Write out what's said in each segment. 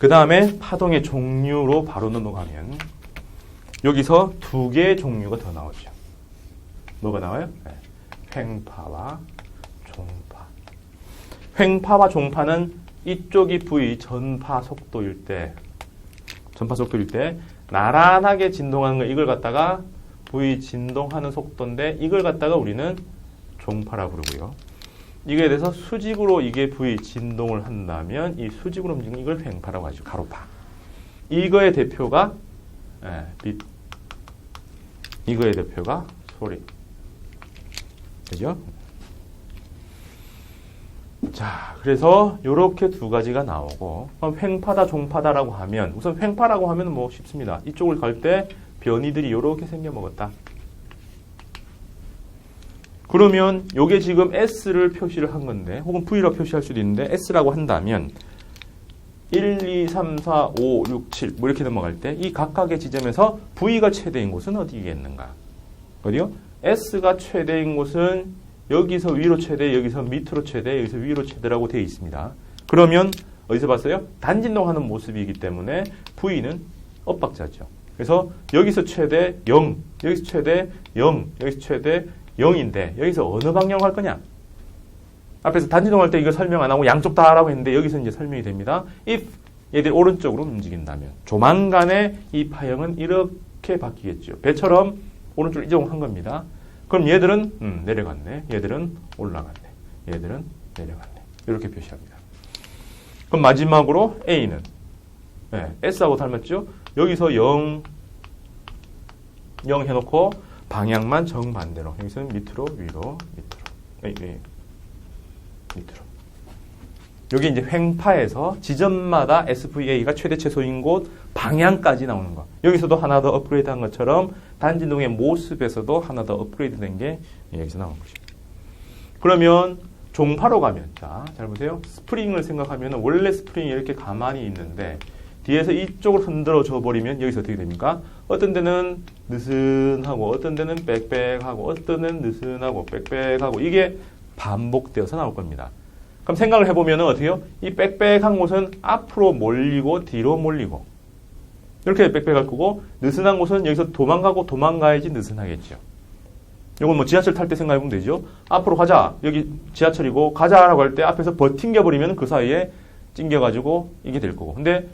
그 다음에 파동의 종류로 바로 넘어가면 여기서 두 개의 종류가 더 나오죠. 뭐가 나와요? 네. 횡파와 종파. 횡파와 종파는 이쪽이 V 전파 속도일 때, 전파 속도일 때 나란하게 진동하는 거 이걸 갖다가 V 진동하는 속도인데 이걸 갖다가 우리는 종파라고 부르고요. 이거에 대해서 수직으로 이게 V 진동을 한다면 이 수직으로 움직이는 이걸 횡파라고 하죠. 가로파. 이거의 대표가 예, 빛. 이거의 대표가 소리. 그죠? 자, 그래서 이렇게 두 가지가 나오고 그럼 횡파다 종파다라고 하면 우선 횡파라고 하면 뭐 쉽습니다. 이쪽을 갈 때 변이들이 이렇게 생겨 먹었다. 그러면 요게 지금 S를 표시를 한 건데 혹은 V로 표시할 수도 있는데 S라고 한다면 1, 2, 3, 4, 5, 6, 7 뭐 이렇게 넘어갈 때 이 각각의 지점에서 V가 최대인 곳은 어디겠는가? 어디요? S가 최대인 곳은 여기서 위로 최대, 여기서 밑으로 최대, 여기서 위로 최대라고 되어 있습니다. 그러면 어디서 봤어요? 단진동하는 모습이기 때문에 V는 엇박자죠. 그래서 여기서 최대 0, 여기서 최대 0, 여기서 최대 0인데 여기서 어느 방향으로 할 거냐? 앞에서 단지동할 때 이거 설명 안 하고 양쪽 다라고 했는데 여기서 이제 설명이 됩니다. if 얘들이 오른쪽으로 움직인다면 조만간에 이 파형은 이렇게 바뀌겠죠. 배처럼 오른쪽으로 이동한 겁니다. 그럼 얘들은 음, 내려갔네. 얘들은 올라갔네. 얘들은 내려갔네. 이렇게 표시합니다. 그럼 마지막으로 A는 네, S하고 닮았죠? 여기서 0, 0 해놓고 방향만 정반대로. 여기서는 밑으로, 위로, 밑으로. 네, 네. 밑으로. 여기 이제 횡파에서 지점마다 SVA가 최대 최소인 곳 방향까지 나오는 거. 여기서도 하나 더 업그레이드 한 것처럼 단진동의 모습에서도 하나 더 업그레이드 된 게 여기서 나온 것입니다. 그러면 종파로 가면, 자, 잘 보세요. 스프링을 생각하면 원래 스프링이 이렇게 가만히 있는데 뒤에서 이쪽으로 흔들어 줘 버리면 여기서 어떻게 됩니까? 어떤 데는 느슨하고 어떤 데는 빽빽하고 어떤 데는 느슨하고 빽빽하고 이게 반복되어서 나올 겁니다. 그럼 생각을 해보면 어떻게요? 이 빽빽한 곳은 앞으로 몰리고 뒤로 몰리고 이렇게 빽빽할 거고 느슨한 곳은 여기서 도망가고 도망가야지 느슨하겠죠. 이건 뭐 지하철 탈 때 생각해보면 되죠. 앞으로 가자. 여기 지하철이고 가자라고 할 때 앞에서 버팅겨버리면 그 사이에 찡겨가지고 이게 될 거고. 근데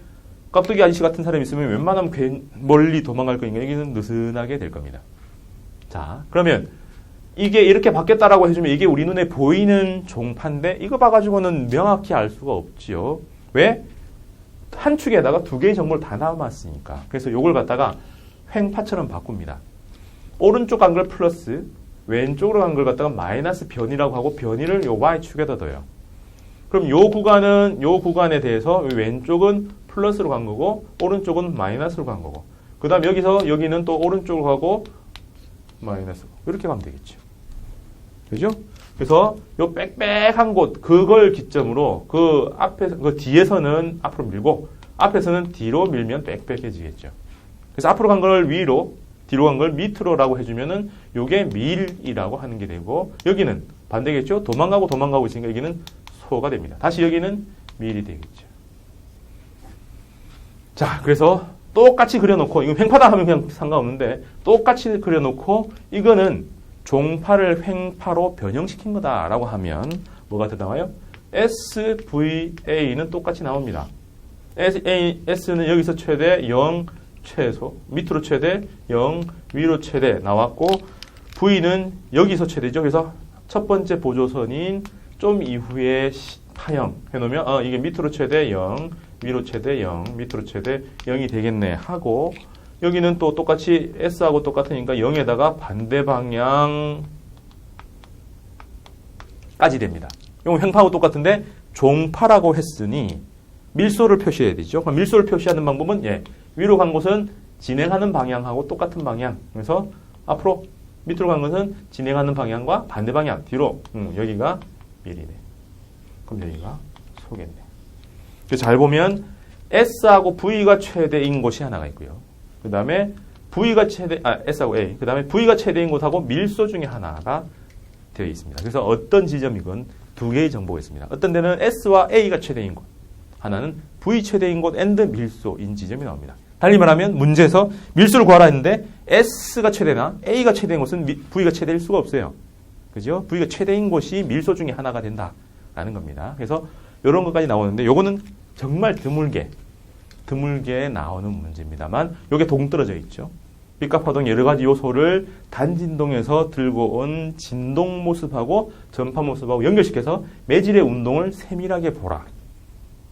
깍두기 아저씨 같은 사람이 있으면 웬만하면 괜 멀리 도망갈 거니까 여기는 느슨하게 될 겁니다. 자, 그러면 이게 이렇게 바뀌었다라고 해주면 이게 우리 눈에 보이는 종파인데 이거 봐가지고는 명확히 알 수가 없지요. 왜? 한 축에다가 두 개의 정보를 다 남았으니까. 그래서 이걸 갖다가 횡파처럼 바꿉니다. 오른쪽 간걸 플러스, 왼쪽으로 간 걸 갖다가 마이너스 변이라고 하고 변이를 요 y축에다 둬요. 그럼 요 구간은 요 구간에 대해서 왼쪽은 플러스로 간 거고 오른쪽은 마이너스로 간 거고 그 다음 여기서 여기는 또 오른쪽으로 가고 마이너스 이렇게 가면 되겠죠. 그죠? 그래서 요 빽빽한 곳 그걸 기점으로 그 앞에 그 뒤에서는 앞으로 밀고 앞에서는 뒤로 밀면 빽빽해지겠죠. 그래서 앞으로 간 걸 위로 뒤로 간 걸 밑으로라고 해주면은 요게 밀이라고 하는 게 되고 여기는 반대겠죠. 도망가고 도망가고 있으니까 여기는 소가 됩니다. 다시 여기는 밀이 되겠죠. 자, 그래서 똑같이 그려놓고 이거 횡파다 하면 그냥 상관없는데 똑같이 그려놓고 이거는 종파를 횡파로 변형시킨 거다라고 하면 뭐가 더 나와요? SVA는 똑같이 나옵니다. S는 여기서 최대 0 최소, 밑으로 최대 0, 위로 최대 나왔고 V는 여기서 최대죠. 그래서 첫 번째 보조선인 좀 이후에 파형 해놓으면 어, 이게 밑으로 최대 0, 위로 최대 0, 밑으로 최대 0이 되겠네 하고 여기는 또 똑같이 S하고 똑같으니까 0에다가 반대 방향까지 됩니다. 이건 횡파하고 똑같은데 종파라고 했으니 밀소를 표시해야 되죠. 그럼 밀소를 표시하는 방법은 예, 위로 간 곳은 진행하는 방향하고 똑같은 방향. 그래서 앞으로 밑으로 간 것은 진행하는 방향과 반대 방향 뒤로 음, 여기가 밀이네. 그럼 여기가 소겠네. 잘 보면 S하고 V가 최대인 곳이 하나가 있고요. 그 다음에 V가 최대, 아, S하고 A. 그 다음에 V가 최대인 곳하고 밀소 중에 하나가 되어 있습니다. 그래서 어떤 지점이건 두 개의 정보가 있습니다. 어떤 데는 S와 A가 최대인 곳 하나는 V 최대인 곳 and 밀소인 지점이 나옵니다. 달리 말하면 문제에서 밀수를 구하라 했는데 S가 최대나 A가 최대인 곳은 미- V가 최대일 수가 없어요. 그죠? V가 최대인 곳이 밀소 중에 하나가 된다라는 겁니다. 그래서 이런 것까지 나오는데 요거는 정말 드물게 드물게 나오는 문제입니다만 요게 동떨어져 있죠. 빛과 파동 여러 가지 요소를 단진동에서 들고 온 진동 모습하고 전파 모습하고 연결시켜서 매질의 운동을 세밀하게 보라.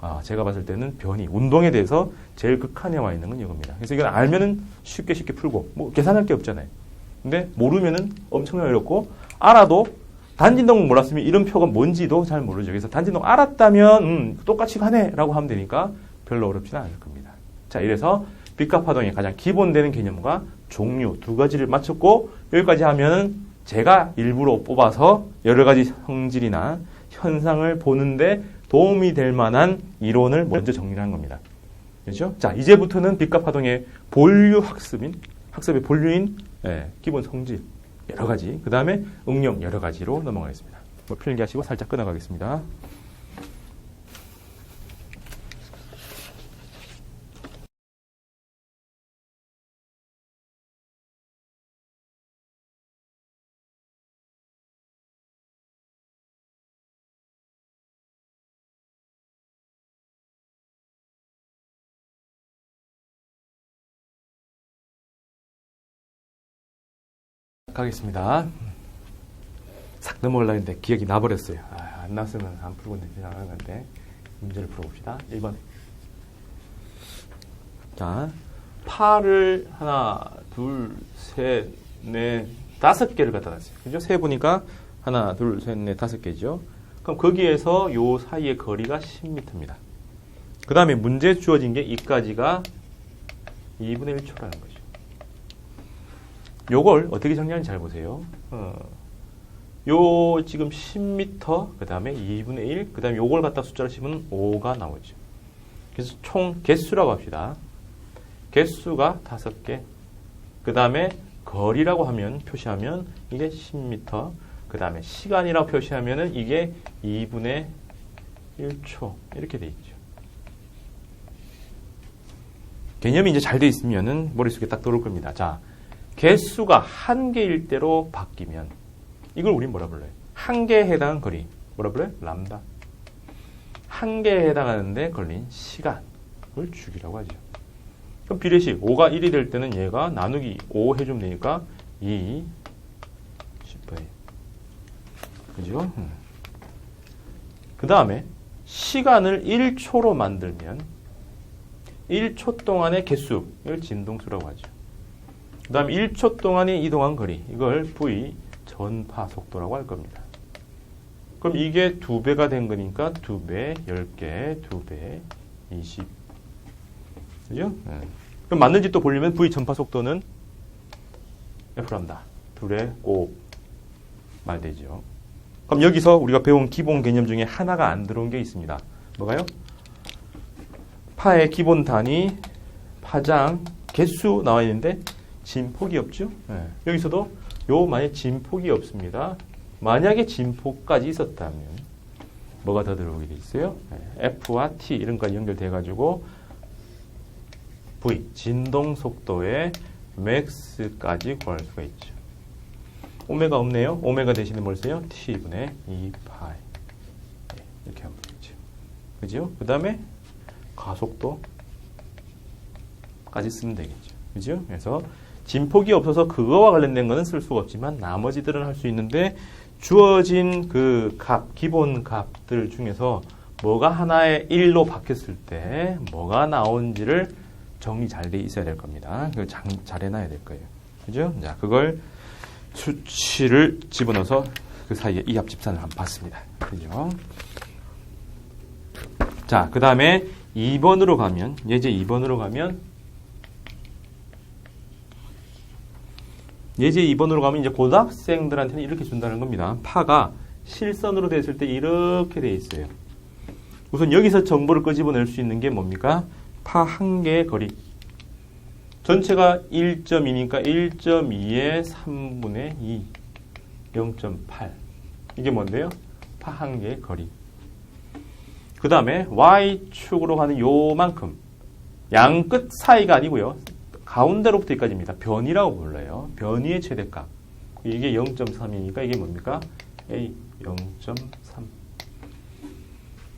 아, 제가 봤을 때는 변이, 운동에 대해서 제일 극한에 와 있는 건 이겁니다. 그래서 이건 알면은 쉽게 쉽게 풀고, 뭐 계산할 게 없잖아요. 근데 모르면은 엄청나게 어렵고, 알아도 단진동 몰랐으면 이런 표가 뭔지도 잘 모르죠. 그래서 단진동 알았다면, 음, 똑같이 가네! 라고 하면 되니까 별로 어렵지는 않을 겁니다. 자, 이래서 빛과 파동의 가장 기본되는 개념과 종류 두 가지를 맞췄고, 여기까지 하면은 제가 일부러 뽑아서 여러 가지 성질이나 현상을 보는데 도움이 될 만한 이론을 먼저 정리한 겁니다. 그렇죠? 자, 이제부터는 빛과 파동의 본류 학습인, 학습의 본류인 예, 기본 성질 여러 가지, 그 다음에 응용 여러 가지로 넘어가겠습니다. 뭐 필기하시고 살짝 끊어가겠습니다. 가겠습니다. 싹 넘어가려고 했는데 기억이 나버렸어요. 아, 안 났으면 안 풀고 지나가는 건데 문제를 풀어봅시다. 1번. 자, 파를 하나, 둘, 셋, 넷, 다섯 개를 갖다 놨어요. 그죠? 세 보니까 하나, 둘, 셋, 넷, 다섯 개죠. 그럼 거기에서 요 사이의 거리가 10m입니다. 그 다음에 문제 주어진 게 이까지가 2분의 1초라는 거죠. 요걸 어떻게 정리하는지 잘 보세요. 어, 요 지금 10m, 그 다음에 2분의 1, 그 다음에 요걸 갖다 숫자를 씹으면 5가 나오죠. 그래서 총 개수라고 합시다. 개수가 5개. 그 다음에 거리라고 하면, 표시하면 이게 10m. 그 다음에 시간이라고 표시하면은 이게 2분의 1초. 이렇게 돼 있죠. 개념이 이제 잘 돼 있으면은 머릿속에 딱 들어올 겁니다. 자, 개수가 한 개일 때로 바뀌면 이걸 우린 뭐라 불러요? 한 개에 해당한 거리. 뭐라 불러요? 람다. 한 개에 해당하는데 걸린 시간을 주기라고 하죠. 그럼 비례식 5가 1이 될 때는 얘가 나누기 5 해주면 되니까 2, 10분의 1. 그죠? 그 다음에 시간을 1초로 만들면 1초 동안의 개수를 진동수라고 하죠. 그 다음 1초 동안에 이동한 거리 이걸 V 전파 속도라고 할 겁니다. 그럼 이게 두 배가 된 거니까 두 배, 10개, 두 배, 20. 그죠? 네. 그럼 맞는지 또 보려면 V 전파 속도는 F란다. 둘에 꼭 말되죠. 그럼 여기서 우리가 배운 기본 개념 중에 하나가 안 들어온 게 있습니다. 뭐가요? 파의 기본 단위, 파장, 개수 나와 있는데 진폭이 없죠. 네. 여기서도 요 만약 진폭이 없습니다. 만약에 진폭까지 있었다면 뭐가 더 들어오게 돼 있어요? 네. F와 T 이런 거까지 연결돼 가지고 V 진동 속도의 맥스까지 구할 수가 있죠. 오메가 없네요. 오메가 대신에 뭘 써요? T분의 2파이 네. 이렇게 하면 되겠죠. 그죠? 그 다음에 가속도까지 쓰면 되겠죠. 그죠? 그래서 진폭이 없어서 그거와 관련된 거는 쓸 수가 없지만 나머지들은 할 수 있는데 주어진 그 값, 기본 값들 중에서 뭐가 하나의 1로 바뀌었을 때 뭐가 나온지를 정리 잘 돼 있어야 될 겁니다. 그걸 잘, 잘 해놔야 될 거예요. 그죠? 자, 그걸 수치를 집어넣어서 그 사이에 이합 집산을 한번 봤습니다. 그죠? 자, 그 다음에 2번으로 가면, 예제 2번으로 가면, 예제 2번으로 가면 이제 고등학생들한테는 이렇게 준다는 겁니다. 파가 실선으로 됐을 때 이렇게 돼 있어요. 우선 여기서 정보를 끄집어낼 수 있는 게 뭡니까? 파 한 개의 거리. 전체가 1.2니까 1.2의 3분의 2, 0.8. 이게 뭔데요? 파 한 개의 거리. 그 다음에 y축으로 가는 요만큼 양 끝 사이가 아니고요. 가운데로부터 여기까지입니다. 변이라고 불러요. 변이의 최대값. 이게 0.3이니까 이게 뭡니까? A 0.3.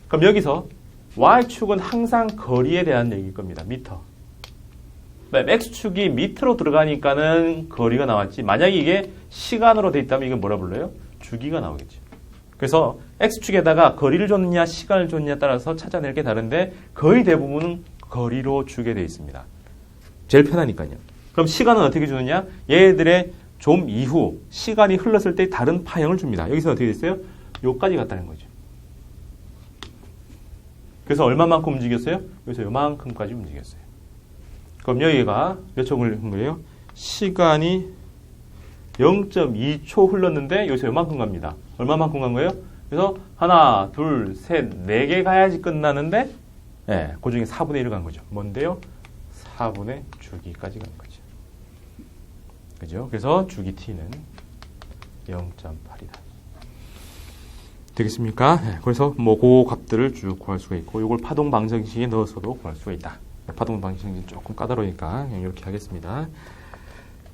그럼 여기서 y축은 항상 거리에 대한 얘기일 겁니다. 미터. x축이 미터로 들어가니까는 거리가 나왔지. 만약에 이게 시간으로 돼 있다면 이건 뭐라 불러요? 주기가 나오겠죠. 그래서 x축에다가 거리를 줬느냐 시간을 줬느냐에 따라서 찾아낼 게 다른데 거의 대부분은 거리로 주게 돼 있습니다. 제일 편하니까요. 그럼 시간은 어떻게 주느냐? 얘들의 좀 이후 시간이 흘렀을 때 다른 파형을 줍니다. 여기서 어떻게 됐어요? 요까지 갔다는 거죠. 그래서 얼마만큼 움직였어요? 여기서 요만큼까지 움직였어요. 그럼 여기가 몇 초를 한 거예요? 시간이 0.2초 흘렀는데 여기서 요만큼 갑니다. 얼마만큼 간 거예요? 그래서 하나, 둘, 셋, 네 개 가야지 끝나는데 예, 그 중에 4분의 1을 간 거죠. 뭔데요? 4분의 주기까지 간 거죠. 그죠? 그래서 주기 t는 0.8이다. 되겠습니까? 예, 그래서 뭐그 값들을 쭉 구할 수가 있고 이걸 파동 방정식에 넣어서도 구할 수가 있다. 파동 방정식이 조금 까다로우니까 그냥 이렇게 하겠습니다.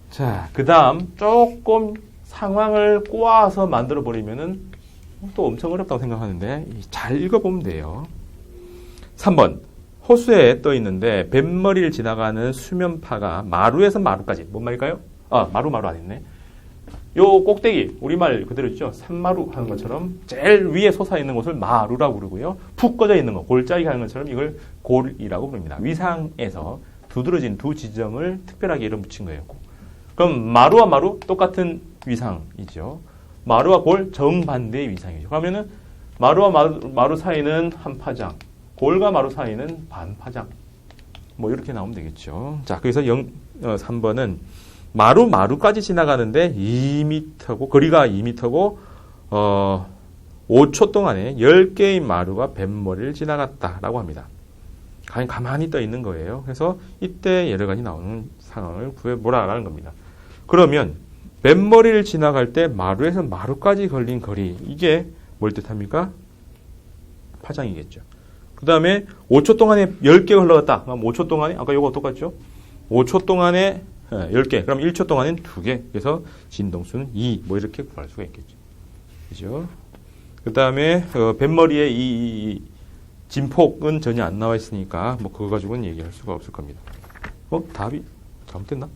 자, 그 다음 조금 상황을 꼬아서 만들어 버리면은 또 엄청 어렵다고 생각하는데 잘 읽어보면 돼요. 3번 호수에 떠 있는데 뱃머리를 지나가는 수면파가 마루에서 마루까지 뭔 말일까요? 아 마루 마루 안 했네. 요 꼭대기 우리말 그대로 있죠. 산마루 하는 것처럼 제일 위에 솟아 있는 곳을 마루라고 부르고요. 푹 꺼져 있는 거 골짜기 하는 것처럼 이걸 골이라고 부릅니다. 위상에서 두드러진 두 지점을 특별하게 이름 붙인 거예요. 그럼 마루와 마루 똑같은 위상이죠. 마루와 골 정반대의 위상이죠. 그러면은 마루와 마루, 마루 사이는 한 파장, 골과 마루 사이는 반 파장. 뭐 이렇게 나오면 되겠죠. 자, 그래서 0, 어, 3번은 마루 마루까지 지나가는데 2m고 거리가 2m고 어 5초 동안에 10개의 마루가 뱃머리를 지나갔다라고 합니다. 그냥 가만히 떠 있는 거예요. 그래서 이때 여러 가지 나오는 상황을 구해보라라는 겁니다. 그러면 뱃머리를 지나갈 때 마루에서 마루까지 걸린 거리 이게 뭘 뜻합니까? 파장이겠죠. 그 다음에 5초 동안에 10개 흘러갔다. 그럼 5초 동안에 아까 이거 똑같죠? 5초 동안에 10개. 그럼 1초 동안엔 2개. 그래서 진동수는 2. 뭐 이렇게 구할 수가 있겠죠. 그죠? 그 다음에 어, 뱃머리에 이, 이 진폭은 전혀 안 나와 있으니까 뭐 그거 가지고는 얘기할 수가 없을 겁니다. 어? 답이 잘못됐나?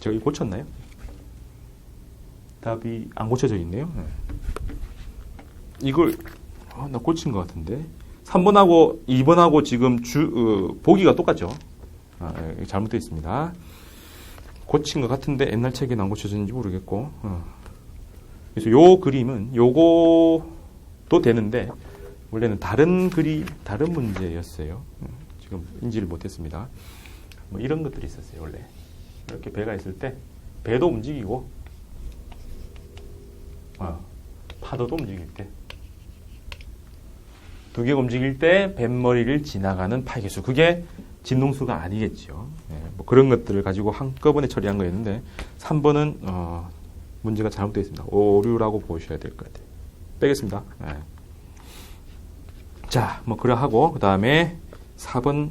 제가 이거 고쳤나요? 답이 안 고쳐져 있네요. 네. 이걸 어, 나 고친 것 같은데 3번하고 2번하고 지금 주 어, 보기가 똑같죠. 아, 예, 잘못되어 있습니다. 고친 것 같은데 옛날 책에 안 고쳐졌는지 모르겠고 어. 그래서 요 그림은 요거도 되는데 원래는 다른 글이 다른 문제였어요. 음, 지금 인지를 못했습니다. 뭐 이런 것들이 있었어요 원래 이렇게 배가 있을 때 배도 움직이고 어, 파도도 움직일 때 두 개가 움직일 때 뱃머리를 지나가는 파괴수 그게 진동수가 아니겠죠. 네, 뭐 그런 것들을 가지고 한꺼번에 처리한 거였는데 3번은 어, 문제가 잘못되어 있습니다. 오류라고 보셔야 될 것 같아요. 빼겠습니다. 네. 자, 뭐 그러하고 그 다음에 4번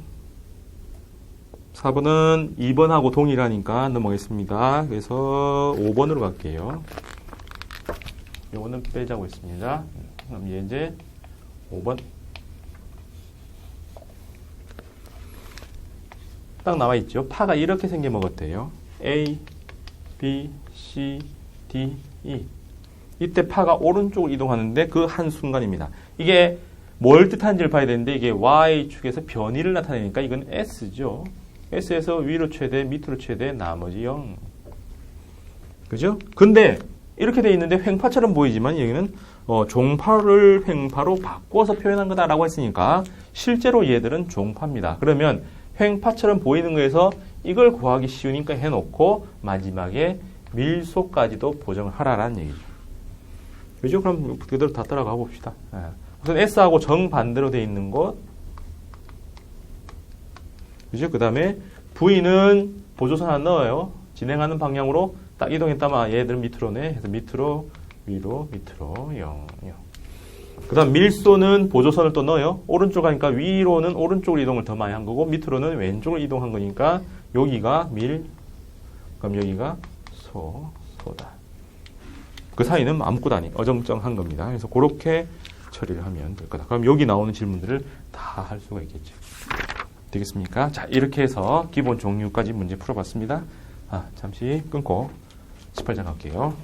4번은 2번하고 동일하니까 넘어가겠습니다. 그래서 5번으로 갈게요. 이거는 빼자고 했습니다. 그럼 이제 5번 딱 나와 있죠. 파가 이렇게 생겨 먹었대요. A, B, C, D, E. 이때 파가 오른쪽으로 이동하는데 그 한 순간입니다. 이게 뭘 뜻하는지를 봐야 되는데 이게 Y축에서 변이를 나타내니까 이건 S죠. S에서 위로 최대, 밑으로 최대, 나머지 0. 그죠? 근데 이렇게 돼 있는데 횡파처럼 보이지만 여기는 어, 종파를 횡파로 바꿔서 표현한 거다라고 했으니까 실제로 얘들은 종파입니다. 그러면 횡파처럼 보이는 거에서 이걸 구하기 쉬우니까 해놓고 마지막에 밀소까지도 보정을 하라라는 얘기죠. 그죠? 그럼 그대로 다 따라가 봅시다. 예. 우선 S하고 정반대로 돼 있는 곳. 그죠? 그 다음에 V는 보조선 안 넣어요. 진행하는 방향으로 딱 이동했다만 얘들은 밑으로네. 해서 밑으로, 위로, 밑으로, 0, 0. 그 다음 밀소는 보조선을 또 넣어요. 오른쪽 하니까 위로는 오른쪽으로 이동을 더 많이 한 거고 밑으로는 왼쪽으로 이동한 거니까 여기가 밀, 그럼 여기가 소, 소다. 그 사이는 아무것도 아니 어정쩡한 겁니다. 그래서 그렇게 처리를 하면 될 거다. 그럼 여기 나오는 질문들을 다 할 수가 있겠죠. 되겠습니까? 자, 이렇게 해서 기본 종류까지 문제 풀어봤습니다. 아, 잠시 끊고 18장 갈게요.